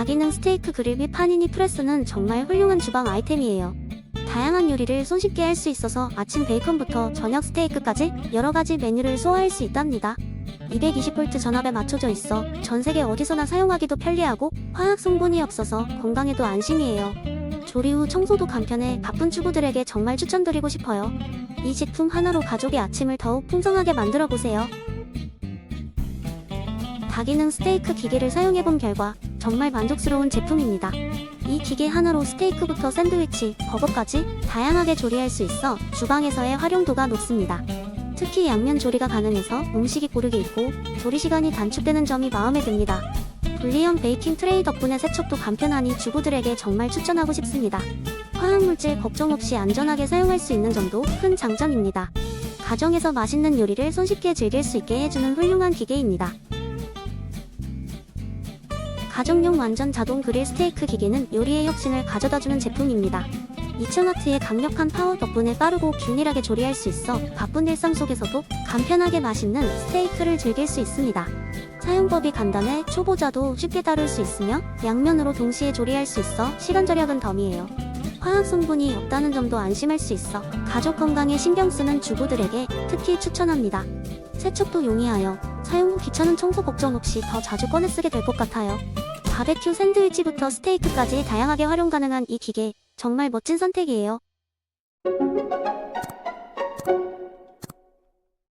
다기능 스테이크 그릴 및 파니니 프레스는 정말 훌륭한 주방 아이템이에요. 다양한 요리를 손쉽게 할 수 있어서 아침 베이컨부터 저녁 스테이크까지 여러 가지 메뉴를 소화할 수 있답니다. 220V 전압에 맞춰져 있어 전 세계 어디서나 사용하기도 편리하고 화학 성분이 없어서 건강에도 안심이에요. 조리 후 청소도 간편해 바쁜 주부들에게 정말 추천드리고 싶어요. 이 제품 하나로 가족의 아침을 더욱 풍성하게 만들어 보세요. 다기능 스테이크 기계를 사용해본 결과 정말 만족스러운 제품입니다. 이 기계 하나로 스테이크부터 샌드위치, 버거까지 다양하게 조리할 수 있어 주방에서의 활용도가 높습니다. 특히 양면 조리가 가능해서 음식이 고르게 익고 조리 시간이 단축되는 점이 마음에 듭니다. 불리형 베이킹 트레이 덕분에 세척도 간편하니 주부들에게 정말 추천하고 싶습니다. 화학물질 걱정 없이 안전하게 사용할 수 있는 점도 큰 장점입니다. 가정에서 맛있는 요리를 손쉽게 즐길 수 있게 해주는 훌륭한 기계입니다. 가정용 완전 자동 그릴 스테이크 기계는 요리의 혁신을 가져다주는 제품입니다. 2000W의 강력한 파워 덕분에 빠르고 균일하게 조리할 수 있어 바쁜 일상 속에서도 간편하게 맛있는 스테이크를 즐길 수 있습니다. 사용법이 간단해 초보자도 쉽게 다룰 수 있으며 양면으로 동시에 조리할 수 있어 시간 절약은 덤이에요. 화학 성분이 없다는 점도 안심할 수 있어 가족 건강에 신경 쓰는 주부들에게 특히 추천합니다. 세척도 용이하여 사용 후 귀찮은 청소 걱정 없이 더 자주 꺼내 쓰게 될 것 같아요. 바베큐 샌드위치부터 스테이크까지 다양하게 활용 가능한 이 기계 정말 멋진 선택이에요.